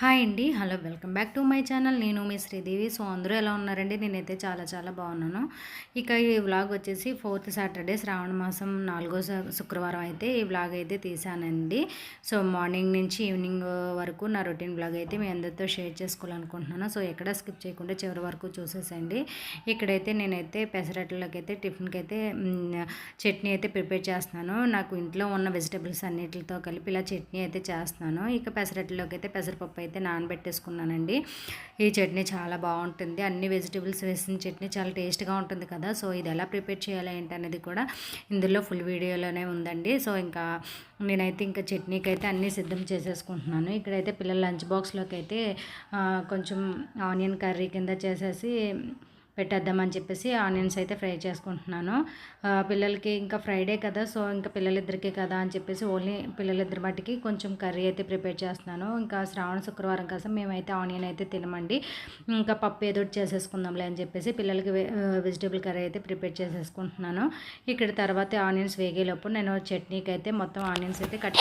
Hi అండి. Hello welcome back to my channel. నేను మీ శ్రీదేవి. సో అందరూ ఎలా ఉన్నారండి? నేనైతే చాలా చాలా బాగున్నాను. ఇక ఈ వ్లాగ్ వచ్చేసి ఫోర్త్ సాటర్డే శ్రావణ మాసం నాలుగో శుక్రవారం అయితే ఈ వ్లాగ్ అయితే తీసానండి. సో మార్నింగ్ నుంచి ఈవినింగ్ వరకు నా రొటీన్ వ్లాగ్ అయితే మీ అందరితో షేర్ చేసుకోవాలనుకుంటున్నాను. సో ఎక్కడ స్కిప్ చేయకుండా చివరి వరకు చూసేసండి. ఇక్కడైతే నేనైతే పెసరట్లకి అయితే టిఫిన్కి అయితే చట్నీ అయితే ప్రిపేర్ చేస్తున్నాను. నాకు ఇంట్లో ఉన్న వెజిటబుల్స్ అన్నిటితో కలిపి ఇలా చట్నీ అయితే చేస్తున్నాను. ఇక పెసరట్లోకి అయితే పెసరపప్పు అయితే నానబెట్టేసుకున్నానండి. ఈ చట్నీ చాలా బాగుంటుంది. అన్ని వెజిటేబుల్స్ వేసిన చట్నీ చాలా టేస్ట్గా ఉంటుంది కదా. సో ఇది ఎలా ప్రిపేర్ చేయాలి ఏంటి అనేది కూడా ఇందులో ఫుల్ వీడియోలోనే ఉందండి. సో ఇంకా నేనైతే ఇంకా చట్నీకి అయితే అన్నీ సిద్ధం చేసేసుకుంటున్నాను. ఇక్కడైతే పిల్లల లంచ్ బాక్స్లోకి అయితే కొంచెం ఆనియన్ కర్రీ కింద చేసేసి పెట్టేద్దామని చెప్పేసి ఆనియన్స్ అయితే ఫ్రై చేసుకుంటున్నాను. పిల్లలకి ఇంకా ఫ్రైడే కదా సో ఇంకా పిల్లలిద్దరికీ కదా అని చెప్పేసి ఓన్లీ పిల్లలిద్దరి మట్టికి కొంచెం కర్రీ అయితే ప్రిపేర్ చేస్తున్నాను. ఇంకా శ్రావణ శుక్రవారం కోసం మేమైతే ఆనియన్ అయితే తినమండి. ఇంకా పప్పు ఏదో చేసేసుకుందాంలే అని చెప్పేసి పిల్లలకి వెజిటేబుల్ కర్రీ అయితే ప్రిపేర్ చేసేసుకుంటున్నాను. ఇక్కడ తర్వాత ఆనియన్స్ వేగేలోపు నేను చట్నీకి అయితే మొత్తం ఆనియన్స్ అయితే cut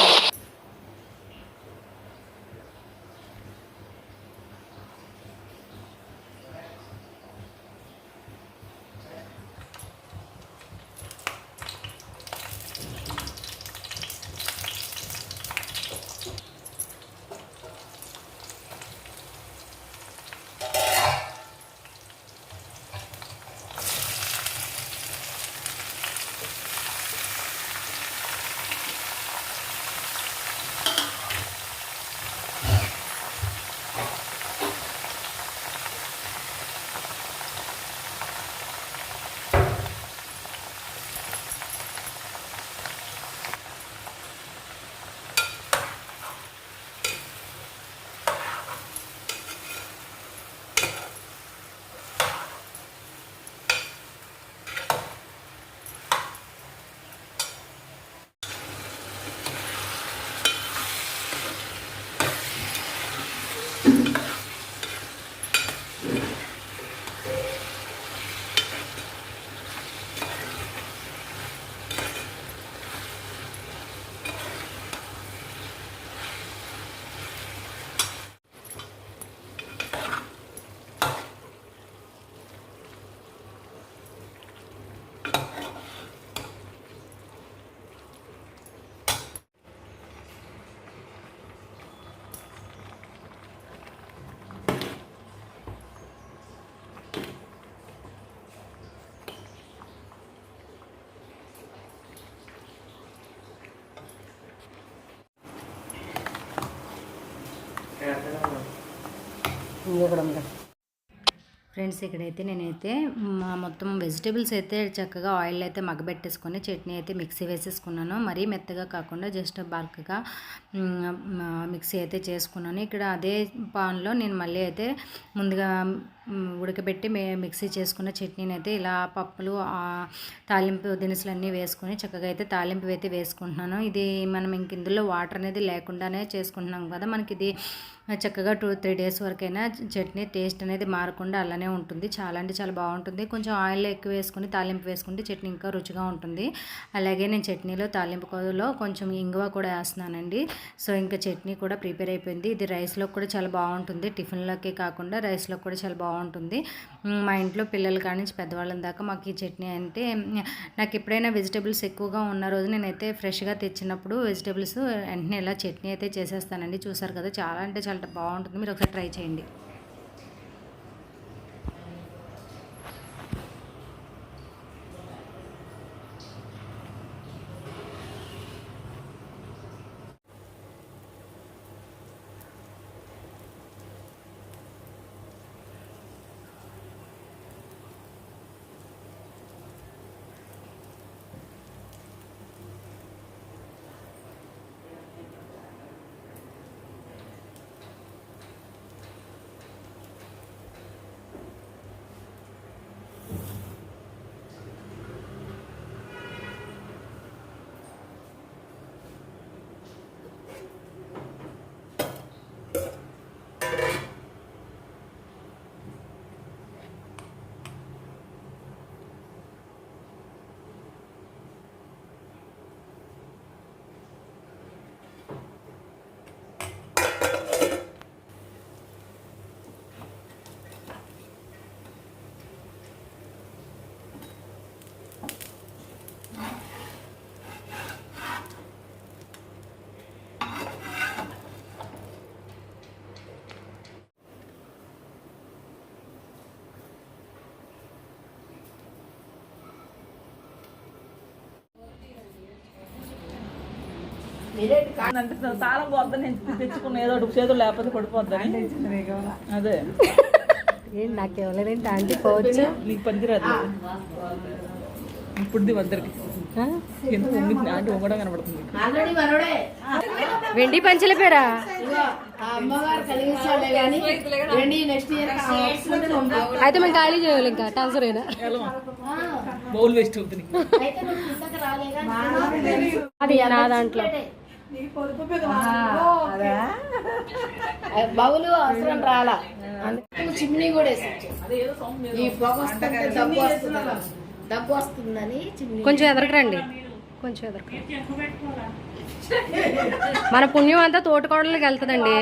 Yeah, I don't know. Yeah, I. Friends ఇక్కడైతే నేనైతే మా మొత్తం వెజిటేబుల్స్ అయితే చక్కగా ఆయిల్ అయితే మగ్గబెట్టేసుకొని చట్నీ అయితే మిక్సీ వేసేసుకున్నాను. మరీ మెత్తగా కాకుండా జస్ట్ బల్క్గా మిక్సీ అయితే చేసుకున్నాను. ఇక్కడ అదే పాన్లో నేను మళ్ళీ అయితే ముందుగా ఉడకబెట్టి మే మిక్సీ చేసుకున్న చట్నీని అయితే ఇలా పప్పులు తాలింపు దినుసులు అన్నీ వేసుకొని చక్కగా అయితే తాలింపు అయితే వేసుకుంటున్నాను. ఇది మనం ఇంక ఇందులో వాటర్ అనేది లేకుండానే చేసుకుంటున్నాం కదా. మనకి ఇది చక్కగా టూ త్రీ డేస్ వరకైనా చట్నీ టేస్ట్ అనేది మారకుండా అలానే ఉంటుంది. చాలా అంటే చాలా బాగుంటుంది. కొంచెం ఆయిల్ ఎక్కువ వేసుకుని తాలింపు వేసుకుంటే చట్నీ ఇంకా రుచిగా ఉంటుంది. అలాగే నేను చట్నీలో తాలింపులో కొంచెం ఇంగువ కూడా వేస్తున్నానండి. సో ఇంకా చట్నీ కూడా ప్రిపేర్ అయిపోయింది. ఇది రైస్లో కూడా చాలా బాగుంటుంది. టిఫిన్లోకి కాకుండా రైస్లో కూడా చాలా బాగుంటుంది. బాగుంటుంది. మా ఇంట్లో పిల్లల కాడి నుంచి పెద్దవాళ్ళ దాకా మాకు ఈ చట్నీ అంటే నాకు ఎప్పుడైనా వెజిటేబుల్స్ ఎక్కువగా ఉన్న రోజు నేనైతే ఫ్రెష్గా తెచ్చినప్పుడు వెజిటేబుల్స్ వెంటనే ఇలా చట్నీ అయితే చేసేస్తానండి. చూసారు కదా చాలా అంటే చాలా బాగుంటుంది. మీరు ఒకసారి ట్రై చేయండి. తాళం నేను తెచ్చుకున్న ఏదో ఒకటి చేతులు లేకపోతే పడిపోద్దని. అదే. ఏంటి నాకు ఇవ్వలేదేంటి ఆంటీ పోవచ్చు? నీకు పనికిరాదు. ఇప్పుడు అందరికి ఎందుకు కనబడుతుంది? వెండి పంచల పేరా? అయితే మేము ఖాళీ చేయాలి ఇంకా ట్రాన్స్ఫర్ అయినా బౌల్ వేస్ట్ అవుతుంది. అది నా దాంట్లో. బౌలు అవసరం రాలా. అందుకే చిమ్నీ కూడా వేసి ఈ పొగ వస్తుంటే దగ్గు వస్తుంది దగ్గు వస్తుందని చిమ్నీ కొంచెం ఎదరకరండి కొంచెం ఎదరకు మన పుణ్యం అంతా తోటకోడలకి వెళ్తుందండి.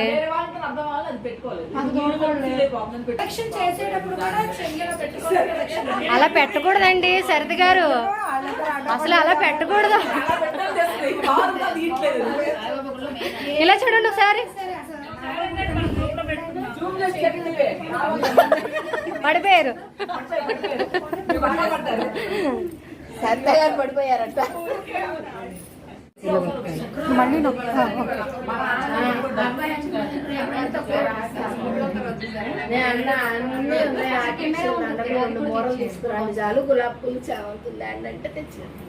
అలా పెట్టకూడదండి సరిత గారు. అసలు అలా పెట్టకూడదు. ఇలా చూడండి ఒకసారి? పడిపోయారు. సరిత గారు పడిపోయారట. మూరలు తీసుకురండి చాలు గులాబీ పూలు అంటే తెచ్చాను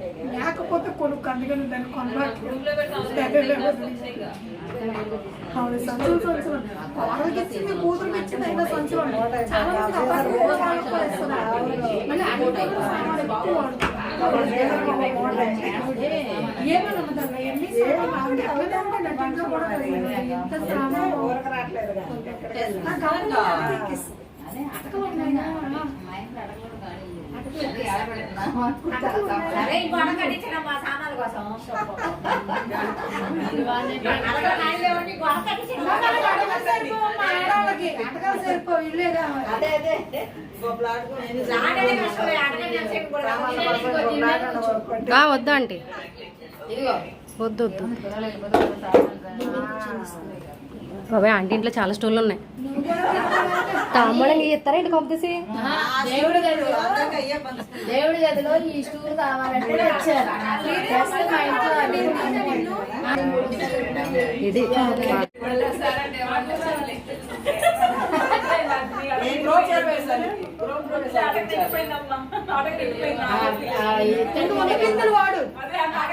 లేకపోతే కొడుకు అందుకని దాన్ని కొనట్లేదు ఆవిడ సంచులు సంచులు కోడలికి ఇచ్చింది కూతురుకి ఇచ్చింది అయినా సంచులు చాలా మంది సామాన్లు. ఏమని ఉన్నదన్న ఎన్ని సామాన్లు ఆ, వద్దు ఆంటీ వద్దు ఇంట్లో చాలా స్టోర్లు ఉన్నాయి. తాంబూలం ఇస్తారా ఇంటి పంపిసి దేవుడి గదిలో దేవుడి గదిలో ఈ స్టూల్ కావాలంటే తెచ్చారు తెస్తే మా ఇంట్లో అది ఇది. వాడు.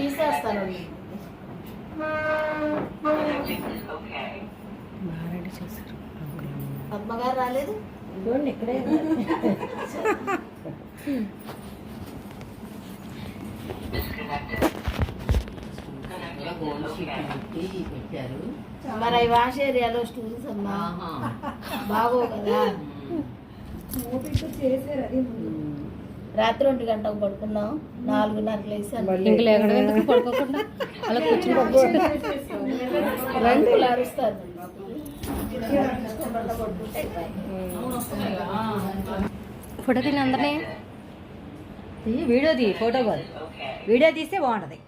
తీసేస్తాను. అమ్మగారు రాలేదు? ఇక్కడే మరి అవి వాష్ ఏరియాలో స్టూల్స్ అమ్మా. బాగో కదా. రాత్రి ఒంటి గంటకు పడుకున్నాం. నాలుగున్నరకు లేసాను ఇంక లేకుండా ఎందుకు పడుకోకుండా? అలా కూర్చుని రంగులు అరుస్తారు. ఫోటో తిని అందరినీ. వీడియో తీ ఫోటో కాదు. వీడియో తీస్తే బాగుంటది.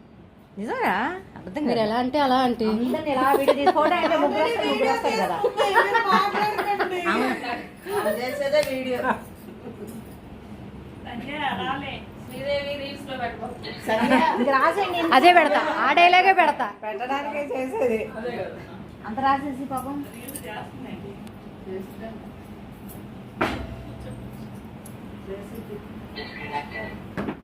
నిజంగా అర్థం మీరు ఎలా అంటే అలా అంటే. వీడియో తీసి ఫోటో అంటే ముగ్గురు కదా. అదే పెడతా. ఆ డైలాగే పెడతా. పెట్టడానికే చేసేది. అంత రాసేసి పాపం.